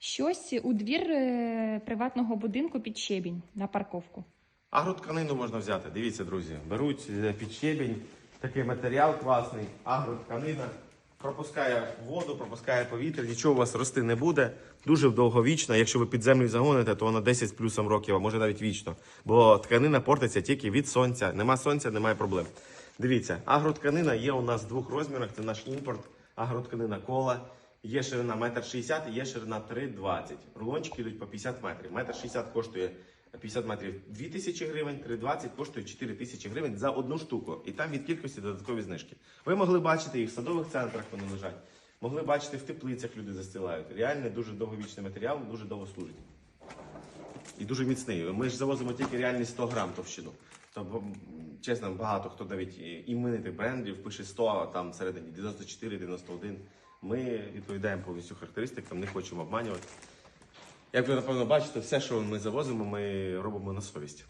щось у двір е, приватного будинку під щебінь на парковку. Агротканину можна взяти. Дивіться, друзі. Беруть е, під щебінь, такий матеріал класний, агротканина. Пропускає воду, пропускає повітря, нічого у вас рости не буде. Дуже довговічна. Якщо ви під землю загоните, то вона 10 з плюсом років, а може навіть вічно. Бо тканина портиться тільки від сонця. Нема сонця, немає проблем. Дивіться, агротканина є у нас в двох розмірах. Це наш імпорт, агротканина кола. Є ширина 1,60 м, є ширина 3,20 Рулончики йдуть по 50 метрів. 1,60 м коштує 50 метрів 2 тисячі гривень, 3,20 коштує 4 тисячі гривень за одну штуку. І там від кількості додаткові знижки. Ви могли бачити їх в садових центрах, вони лежать. Могли бачити в теплицях люди застилають. Реально дуже довговічний матеріал, дуже довго служить. І дуже міцний. Ми ж завозимо тільки реальні 100 грам товщину. Тобто, чесно, багато хто навіть іменитих брендів пише 100, а там всередині 94, 91. Ми відповідаємо повністю характеристикам, не хочемо обманювати. Як ви напевно бачите, все, що ми завозимо, ми робимо на совість.